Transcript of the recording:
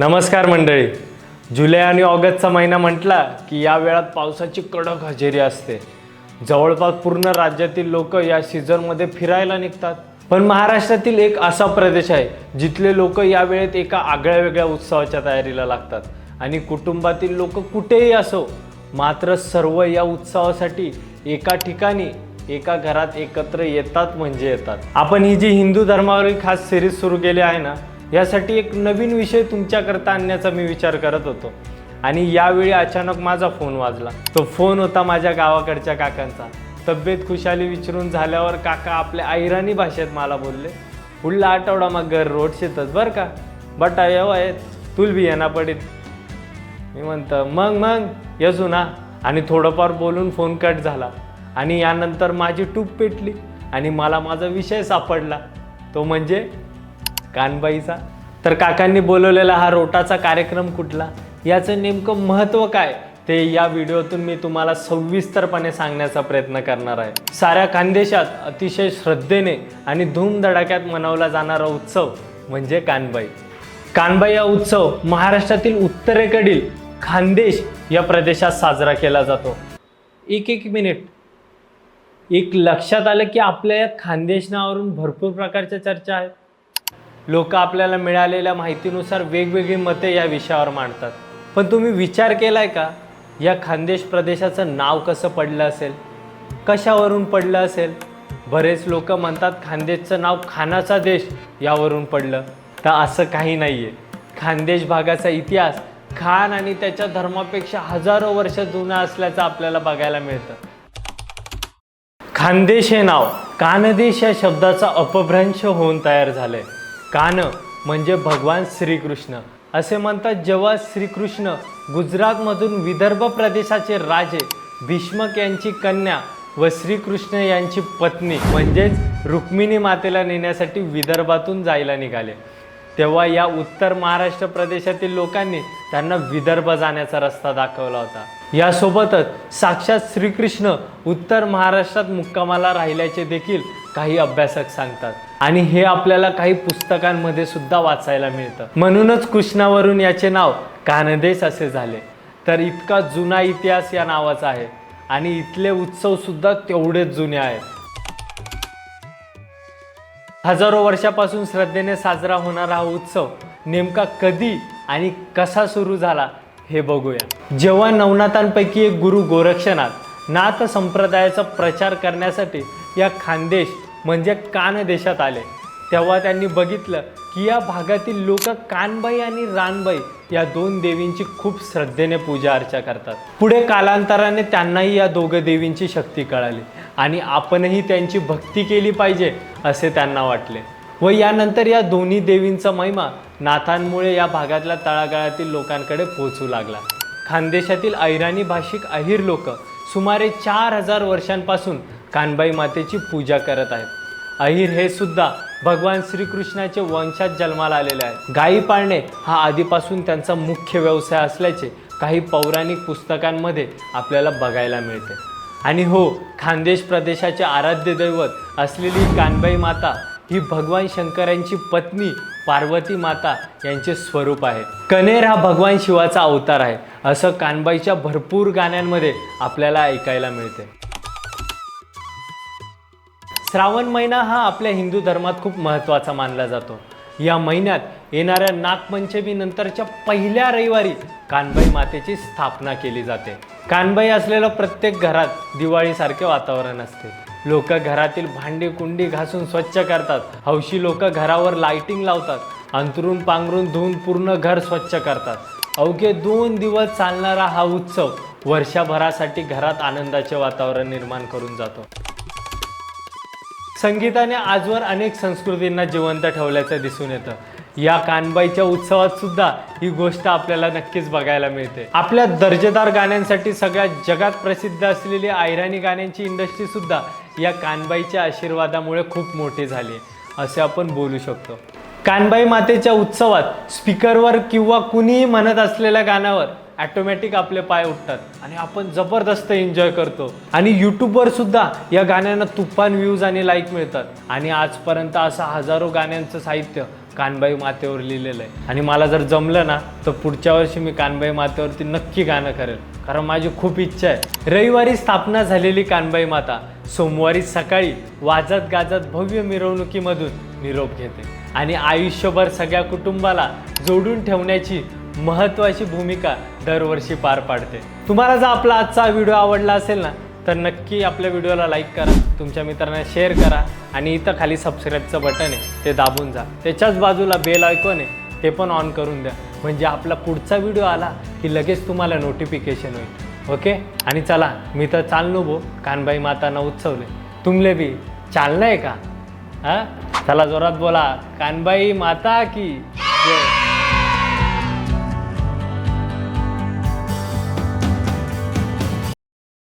नमस्कार मंडळी. जुलै आणि ऑगस्टचा महिना म्हटला की या वेळात पावसाची कडक हजेरी असते. जवळपास पूर्ण राज्यातील लोक या सीझनमध्ये फिरायला निघतात. पण महाराष्ट्रातील एक असा प्रदेश आहे जिथले लोक या वेळेत एका आगळ्या वेगळ्या उत्सवाच्या तयारीला लागतात. आणि कुटुंबातील लोक कुठेही असो मात्र सर्व या उत्सवासाठी एका ठिकाणी एका घरात एकत्र येतात म्हणजे येतात. आपण ही जी हिंदू धर्मावरील खास सिरीज सुरू केली आहे ना यासाठी एक नवीन विषय तुमच्याकरता आणण्याचा मी विचार करत होतो. आणि यावेळी अचानक माझा फोन वाजला. तो फोन होता माझ्या गावाकडच्या काकांचा. तब्येत खुशाली विचारून झाल्यावर काका आपल्या ऐराणी भाषेत मला बोलले पुढला आठवडा मग घर रोड शेतच बरं का? बट येव आहेत तुल बी येणार पडीत. मी म्हणतं मग मग येसू ना आणि थोडंफार बोलून फोन कट झाला. आणि यानंतर माझी टूप पेटली आणि मला माझा विषय सापडला. तो म्हणजे कानबाईचा. तर काकांनी बोलवलेला हा रोटाचा कार्यक्रम कुठला? याचं नेमकं महत्त्व काय? ते या व्हिडिओतून मी तुम्हाला सविस्तरपणे सांगण्याचा प्रयत्न करणार आहे. साऱ्या खानदेशात अतिशय श्रद्धेने आणि धूमधडाक्यात मनवला जाणारा उत्सव म्हणजे कानबाई. कानबाई हा उत्सव महाराष्ट्रातील उत्तरेकडील खानदेश या प्रदेशात साजरा केला जातो. एक एक मिनिट. एक लक्षात आलं की आपल्या या खानदेश नावावरून भरपूर प्रकारच्या चर्चा आहेत. लोक आपल्याला मिळालेल्या माहितीनुसार वेगवेगळी मते या विषयावर मांडतात. पण तुम्ही विचार केलाय का? या खानदेश प्रदेशाचं नाव कसं पडलं असेल? कशावरून पडलं असेल? बरेच लोक म्हणतात खानदेशचं नाव खानाचा देश यावरून पडलं. तर असं काही नाही आहे खानदेश भागाचा इतिहास खान आणि त्याच्या धर्मापेक्षा हजारो वर्ष जुना असल्याचं आपल्याला बघायला मिळतं. खानदेश हे नाव कानदेश या शब्दाचा अपभ्रंश होऊन तयार झालंय. कान म्हणजे भगवान श्रीकृष्ण. असे म्हणतात जेव्हा श्रीकृष्ण गुजरातमधून विदर्भ प्रदेशाचे राजे भीष्मक यांची कन्या व श्रीकृष्ण यांची पत्नी म्हणजेच रुक्मिणी मातेला नेण्यासाठी विदर्भातून जायला निघाले. तेव्हा या उत्तर महाराष्ट्र प्रदेशातील लोकांनी त्यांना विदर्भ जाण्याचा रस्ता दाखवला होता. यासोबतच साक्षात श्रीकृष्ण उत्तर महाराष्ट्रात मुक्कामाला राहिल्याचे देखील काही अभ्यासक सांगतात. आणि हे आपल्याला काही पुस्तकांमध्ये सुद्धा वाचायला मिळतं. म्हणूनच कृष्णावरून याचे नाव कानदेश असे झाले. तर इतका जुना इतिहास या नावाचा आहे. आणि इथले उत्सव सुद्धा तेवढेच जुने आहेत. हजारो वर्षापासून श्रद्धेने साजरा होणारा हा उत्सव नेमका कधी आणि कसा सुरू झाला हे बघूया. जेव्हा नवनाथांपैकी एक गुरु गोरक्षनाथ नाथ संप्रदायाचा प्रचार करण्यासाठी या खानदेश म्हणजे कान देशात आले तेव्हा त्यांनी बघितलं की या भागातील लोक कानबाई आणि रानबाई या दोन देवींची खूप श्रद्धेने पूजा अर्चा करतात. पुढे कालांतराने त्यांनाही या दोघं देवींची शक्ती कळाली आणि आपणही त्यांची भक्ती केली पाहिजे असे त्यांना वाटले व यानंतर या दोन्ही देवींचा महिमा नाथांमुळे या भागातल्या तळागाळातील लोकांकडे पोहोचू लागला. खानदेशातील ऐराणी भाषिक अहिर लोक सुमारे चार हजार वर्षांपासून कानबाई मातेची पूजा करत आहेत. अहिर हे सुद्धा भगवान श्रीकृष्णाचे वंशात जन्माला आलेले आहेत. गायी पाळणे हा आधीपासून त्यांचा मुख्य व्यवसाय असल्याचे काही पौराणिक पुस्तकांमध्ये आपल्याला बघायला मिळते. आणि हो खानदेश प्रदेशाचे आराध्य दैवत असलेली कानबाई माता ही भगवान शंकरांची पत्नी पार्वती माता यांचे स्वरूप आहे. कनेर हा भगवान शिवाचा अवतार आहे. असं कानबाईच्या भरपूर गाण्यांमध्ये आपल्याला ऐकायला मिळते. श्रावण महिना हा आपल्या हिंदू धर्मात खूप महत्त्वाचा मानला जातो. या महिन्यात येणाऱ्या नागपंचमी नंतरच्या पहिल्या रविवारी कानबाई मातेची स्थापना केली जाते. कानबाई असलेल्या प्रत्येक घरात दिवाळीसारखे वातावरण असते. लोक घरातील भांडी कुंडी घासून स्वच्छ करतात. हौशी लोक घरावर लाइटिंग लावतात. अंतरून पांघरून धुवून पूर्ण घर स्वच्छ करतात. अवघे दोन दिवस चालणारा हा उत्सव वर्षभरासाठी घरात आनंदाचे वातावरण निर्माण करून जातो. संगीताने आजवर अनेक संस्कृतींना जिवंत ठेवल्याचं दिसून येतं. या कानबाईच्या उत्सवात सुद्धा ही गोष्ट आपल्याला नक्कीच बघायला मिळते. आपल्या दर्जेदार गाण्यांसाठी सगळ्यात जगात प्रसिद्ध असलेली आयराणी गाण्यांची इंडस्ट्री सुद्धा या कानबाईच्या आशीर्वादामुळे खूप मोठी झाली आहे, असे आपण बोलू शकतो. कानबाई मातेच्या उत्सवात स्पीकरवर किंवा कुणीही म्हणत असलेल्या गाण्यावर ॲटोमॅटिक आपले पाय उठतात आणि आपण जबरदस्त एन्जॉय करतो. आणि यूट्यूबवर सुद्धा या गाण्यांना तुफान व्ह्यूज आणि लाईक मिळतात. आणि आजपर्यंत असं हजारो गाण्यांचं साहित्य कानबाई मातेवर लिहिलेलं आहे. आणि मला जर जमलं ना तर पुढच्या वर्षी मी कानबाई मातेवरती नक्की गाणं करेल. कारण माझी खूप इच्छा आहे. रविवारी स्थापना झालेली कानबाई माता सोमवारी सकाळी वाजत गाजत भव्य मिरवणुकीमधून निरोप घेते आणि आयुष्यभर सगळ्या कुटुंबाला जोडून ठेवण्याची महत्त्वाची भूमिका दरवर्षी पार पाडते. तुम्हाला जर आपला आजचा व्हिडिओ आवडला असेल ना तर नक्की आपल्या व्हिडिओला लाईक करा तुमच्या मित्रांना शेअर करा आणि इथं खाली सबस्क्राईबचं बटन आहे ते दाबून जा. त्याच्याच बाजूला बेल आयकॉन आहे ते पण ऑन करून द्या. म्हणजे आपला पुढचा व्हिडिओ आला की लगेच तुम्हाला नोटिफिकेशन होईल ओके आणि चला मी तर चाललो भो. कानबाई माताना उत्सवले. तुमले बी चाललंय का? हा? चला जोरात बोला. कानबाई माता की जय.